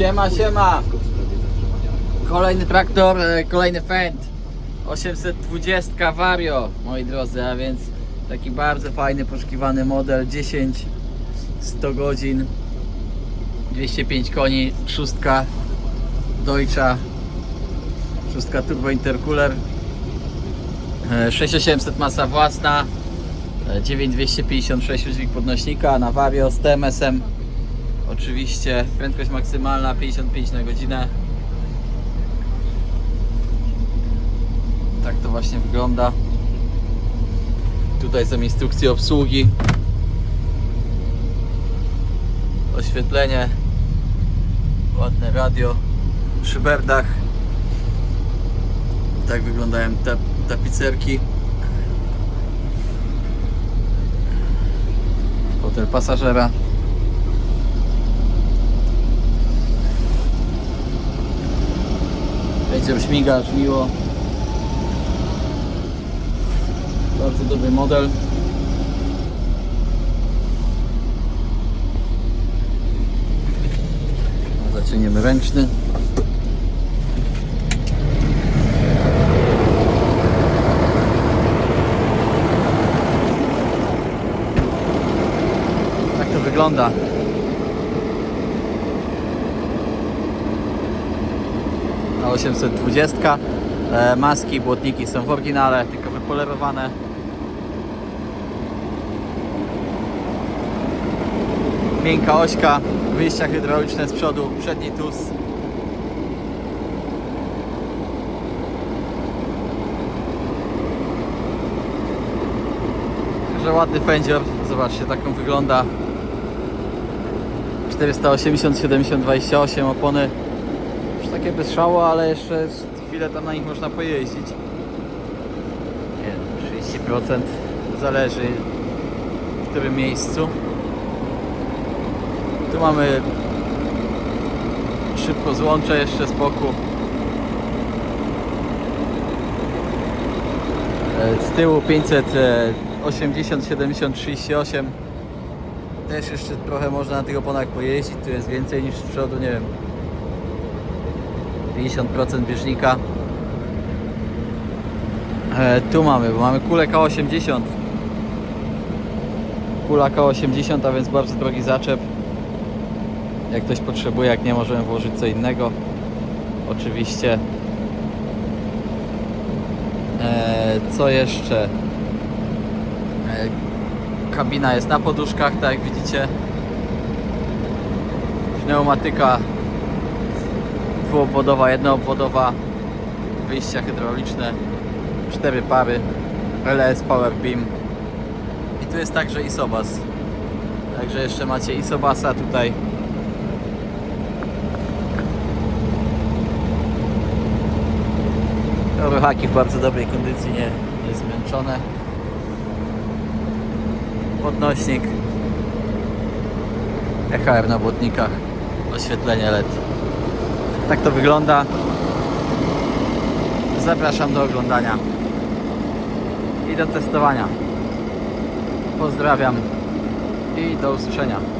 Siema, siema! Kolejny traktor, e, kolejny Fendt. 820 Vario, moi drodzy, a więc taki bardzo fajny, poszukiwany model. 10 100 godzin 205 koni, szóstka Deutscha szóstka turbo intercooler e, 6800 masa własna e, 9256 udźwig podnośnika na Vario z TMS-em Oczywiście prędkość maksymalna 55 na godzinę. Tak to właśnie wygląda. Tutaj są instrukcje obsługi. Oświetlenie. Ładne radio. Szyberdach. Tak wyglądają te tapicerki. Hotel pasażera. Będzie śmigasz miło. Bardzo dobry model. Zaciągniemy ręczny. Tak to wygląda. Na 820. E, Maski błotniki są w oryginale, tylko wypolerowane. Miękka ośka, wyjścia hydrauliczne z przodu, przedni tus. Także ładny fędzior, zobaczcie, taką wygląda. 480 70 28 opony już takie bez szału, ale jeszcze chwilę tam na nich można pojeździć. Nie wiem, 30% zależy w którym miejscu. Tu mamy szybko złącze jeszcze z boku. E, Z tyłu 580 70 38 też jeszcze trochę można na tych oponach pojeździć, tu jest więcej niż z przodu, nie wiem 50% bieżnika. E, tu mamy, bo mamy kulę K80. Kula K80, a więc bardzo drogi zaczep. Jak ktoś potrzebuje, jak nie możemy włożyć co innego. Oczywiście. E, co jeszcze? E, kabina jest na poduszkach, tak jak widzicie. Pneumatyka dwuobwodowa, jednoobwodowa, wyjścia hydrauliczne, cztery pary, LS Power Beam i tu jest także Isobas. Także jeszcze macie Isobasa tutaj. Ruchaki w bardzo dobrej kondycji, nie, nie zmęczone. Podnośnik. EHR na błotnikach. Oświetlenie LED. Tak to wygląda. Zapraszam do oglądania i do testowania. Pozdrawiam i do usłyszenia.